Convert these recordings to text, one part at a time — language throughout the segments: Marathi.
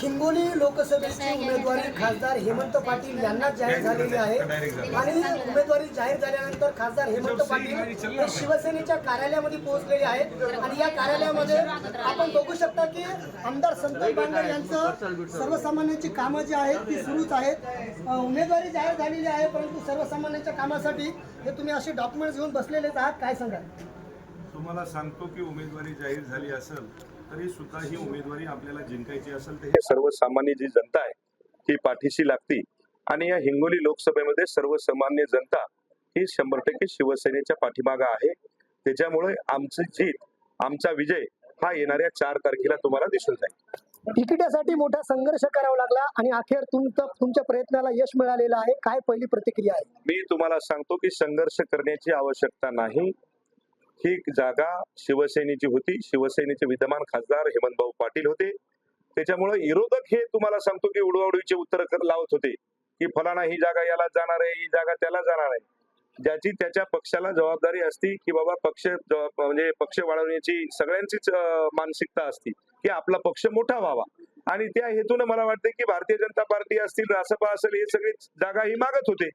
हिंगोली लोकसभेची उमेदवारी खासदार हेमंत पाटील यांना जाहीर झालेली आहे. आणि उमेदवारी जाहीर झाल्यानंतर खासदार हेमंत पाटील हे शिवसेनेच्या कार्यालयामध्ये पोहोचलेले आहेत. आणि या कार्यालयामध्ये आपण बघू शकता की आमदार संतोष बांगर यांचं सर्वसामान्यांची कामं जी आहेत ती सुरूच आहेत. उमेदवारी जाहीर झालेली आहे परंतु सर्वसामान्यांच्या कामासाठी हे तुम्ही असे डॉक्युमेंट्स घेऊन बसलेलेच आहात. काय सांगाल? तुम्हाला सांगतो की उमेदवारी जाहीर झाली असेल तरी सुद्धा ही उमेदवारी आपल्याला जिंकायची असेल तर हे सर्वसामान्य जी जनता आहे ही पाठीशी लागती. आणि या हिंगोली लोकसभेमध्ये सर्वसामान्य जनता ही शंभर टक्के शिवसेनेच्या पाठीमागा आहे. त्याच्यामुळे आमची जीत आमचा विजय हा येणाऱ्या चार तारखेला तुम्हाला दिसून जाईल. तिकिटासाठी मोठा संघर्ष करावा लागला आणि अखेर तुमचं तुमच्या प्रयत्नाला यश मिळालेलं आहे. काय पहिली प्रतिक्रिया आहे? मी तुम्हाला सांगतो की संघर्ष करण्याची आवश्यकता नाही. ही जागा शिवसेनेची होती. शिवसेनेचे विद्यमान खासदार हेमंतभाऊ पाटील होते. त्याच्यामुळे विरोधक हे तुम्हाला सांगतो की उडवाउडवीचे उत्तर लावत होते की फलाना ही जागा याला जाणार आहे ही जागा त्याला जाणार आहे. ज्याची त्याच्या पक्षाला जबाबदारी असती की बाबा पक्ष म्हणजे पक्ष वाढवण्याची सगळ्यांचीच मानसिकता असती की आपला पक्ष मोठा व्हावा. आणि त्या हेतून मला वाटते की भारतीय जनता पार्टी असतील रासपा असेल हे सगळी जागा ही मागत होते.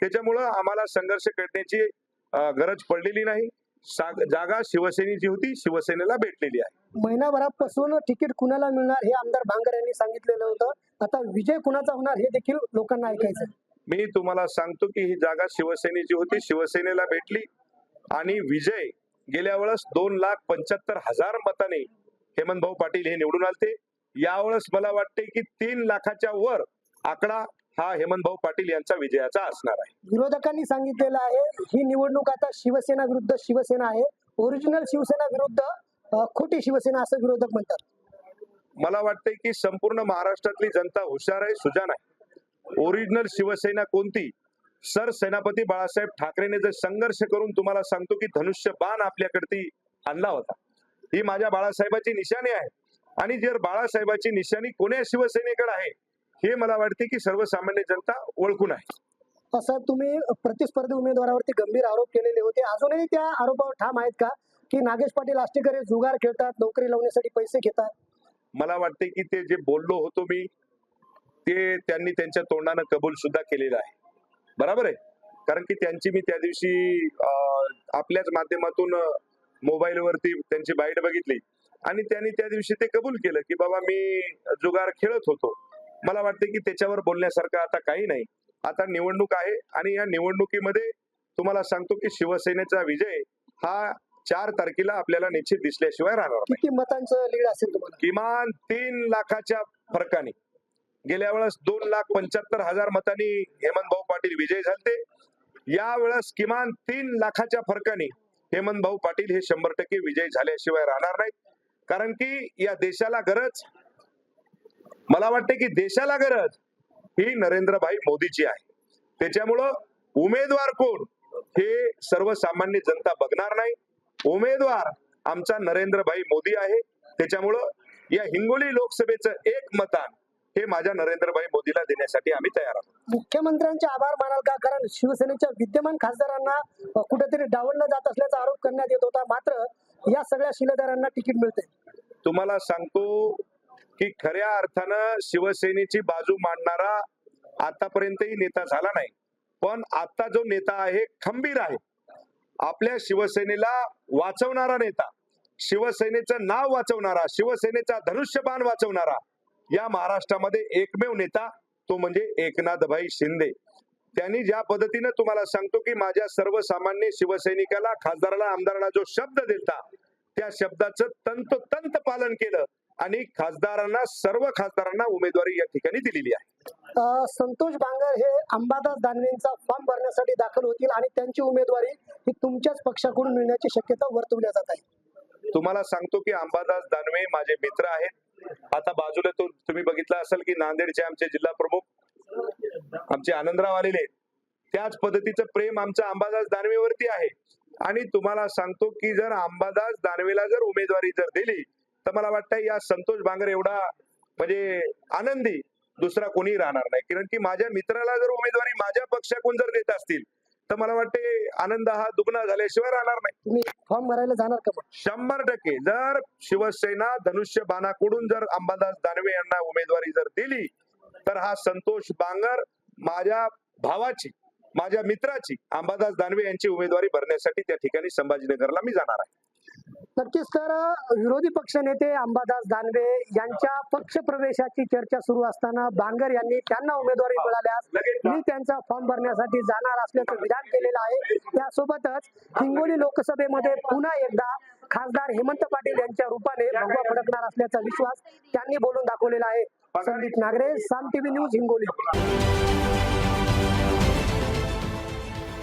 त्याच्यामुळं आम्हाला संघर्ष करण्याची गरज पडलेली नाही. जागा शिवसेनेची होती शिवसेनेला भेटलेली आहे. महिनाभरापासून तिकीट कुणाला मिळणार हे आमदार भांगर यांनी सांगितलेलं होतं. आता विजय कुणाचा होणार हे देखील लोकांना ऐकायचं. मी तुम्हाला सांगतो की ही जागा शिवसेनेची होती शिवसेनेला भेटली. आणि विजय गेल्या वेळेस दोन लाख पंच्याहत्तर हजार मताने हेमंत भाऊ पाटील हे निवडून आलते. यावेळेस मला वाटते की तीन लाखाच्या वर आकडा हा हेमंत भाऊ पाटील यांचा विजयाचा असणार आहे. विरोधकांनी सांगितलेलं आहे ही निवडणूक आता शिवसेना विरुद्ध शिवसेना आहे. ओरिजिनल शिवसेना विरुद्ध खोटी शिवसेना असं विरोधक म्हणतात. मला वाटतंय की संपूर्ण महाराष्ट्रातली जनता हुशार आहे सुजान आहे. ओरिजिनल शिवसेना कोणती? सर सेनापती बाळासाहेब ठाकरेने जर संघर्ष करून तुम्हाला सांगतो की धनुष्य बाण आपल्याकडे आणला होता. ही माझ्या बाळासाहेबाची निशाणी आहे. आणि जर बाळासाहेबाची निशाणी कोण्या शिवसेनेकडे आहे हे मला वाटते की सर्वसामान्य जनता ओळखून आहे. मला वाटते की ते जे बोललो होतो मी ते त्यांनी त्यांच्या तोंडानं कबूल सुद्धा केलेलं आहे. बरोबर आहे? कारण की त्यांची मी त्या दिवशी आपल्याच माध्यमातून मोबाईल वरती त्यांची बाईट बघितली. आणि त्यांनी त्या दिवशी ते कबूल केलं की बाबा मी जुगार खेळत होतो. मला वाटते की त्याच्यावर बोलण्यासारखं आता काही नाही. आता निवडणूक आहे आणि या निवडणुकीमध्ये तुम्हाला सांगतो की शिवसेनेचा विजय हा चार तारखेला आपल्याला निश्चित दिसल्याशिवाय राहणार नाही. मतांचं लीड असेल तुम्हाला? किमान तीन लाखाच्या फरकाने. गेल्या वेळेस दोन लाख पंच्याहत्तर हजार मतांनी हेमंत भाऊ पाटील विजय झालते. या वेळेस किमान तीन लाखाच्या फरकाने हेमंत भाऊ पाटील हे शंभर टक्के विजय झाल्याशिवाय राहणार नाहीत. कारण की या देशाला गरज मला वाटते की देशाला गरज ही नरेंद्रभाई मोदीची आहे. त्याच्यामुळं उमेदवार कोण हे सर्वसामान्य जनता बघणार नाही. उमेदवार आमचा नरेंद्रभाई मोदी आहे. त्याच्यामुळं या हिंगोली लोकसभेचं एक मतदान हे माझ्या नरेंद्रभाई मोदीला देण्यासाठी आम्ही तयार आहोत. मुख्यमंत्र्यांचे आभार मानाल का? कारण शिवसेनेच्या विद्यमान खासदारांना कुठेतरी डावललं जात असल्याचा आरोप करण्यात येत होता. मात्र या सगळ्या शिलेदारांना तिकीट मिळते तुम्हाला सांगतो की खऱ्या अर्थानं शिवसेनेची बाजू मांडणारा आतापर्यंतही नेता झाला नाही. पण आता जो नेता आहे खंबीर आहे. आपल्या शिवसेनेला वाचवणारा नेता शिवसेनेचं नाव वाचवणारा शिवसेनेचा धनुष्यबाण वाचवणारा या महाराष्ट्रामध्ये एकमेव नेता तो म्हणजे एकनाथभाई शिंदे. त्यांनी ज्या पद्धतीनं तुम्हाला सांगतो की माझ्या सर्वसामान्य शिवसैनिकाला खासदाराला आमदाराला जो शब्द देता त्या शब्दाचं तंतोतंत पालन केलं. आणि खासदारांना सर्व खासदारांना उमेदवारी या ठिकाणी दिलेली आहे. संतोष बांगर हे अंबादास दानवेंचा फॉर्म भरण्यासाठी दाखल होतील आणि त्यांची उमेदवारी ही तुमच्याच पक्षाकडून मिळण्याची शक्यता वर्तवल्या जात आहे. तुम्हाला सांगतो की अंबादास दानवे माझे मित्र आहेत. आता बाजूला तो तुम्ही बघितलं असेल की नांदेडचे आमचे जिल्हा प्रमुख आमचे आनंदराव आलेले. त्याच पद्धतीचं प्रेम आमचं अंबादास दानवेवरती आहे. आणि तुम्हाला सांगतो की जर अंबादास दानवेला जर उमेदवारी जर दिली तर मला वाटतं या संतोष बांगर एवढा म्हणजे आनंदी दुसरा कोणी राहणार नाही. कारण की माझ्या मित्राला जर उमेदवारी माझ्या पक्षाकडून जर देत असतील तर मला वाटते आनंद हा दुग्ना झाल्याशिवाय राहणार नाही. तुम्ही फॉर्म भरायला जाणार का? शंभर टक्के. जर शिवसेना धनुष्य बाणाकडून जर अंबादास दानवे यांना उमेदवारी जर दिली तर हा संतोष बांगर माझ्या भावाची माझ्या मित्राची अंबादास दानवे यांची उमेदवारी भरण्यासाठी त्या ठिकाणी संभाजीनगरला मी जाणार आहे. नक्कीच तर विरोधी पक्षनेते अंबादास दानवे यांच्या पक्ष प्रवेशाची चर्चा सुरू असताना बांगर यांनी त्यांना उमेदवारी मिळाल्यास मी त्यांचा फॉर्म भरण्यासाठी जाणार असल्याचं विधान केलेलं आहे. त्यासोबतच हिंगोली लोकसभेमध्ये पुन्हा एकदा खासदार हेमंत पाटील यांच्या रूपाने भगवा फडकणार असल्याचा विश्वास त्यांनी बोलून दाखवलेला आहे. Sandeep Nagre Saam TV news Hingoli.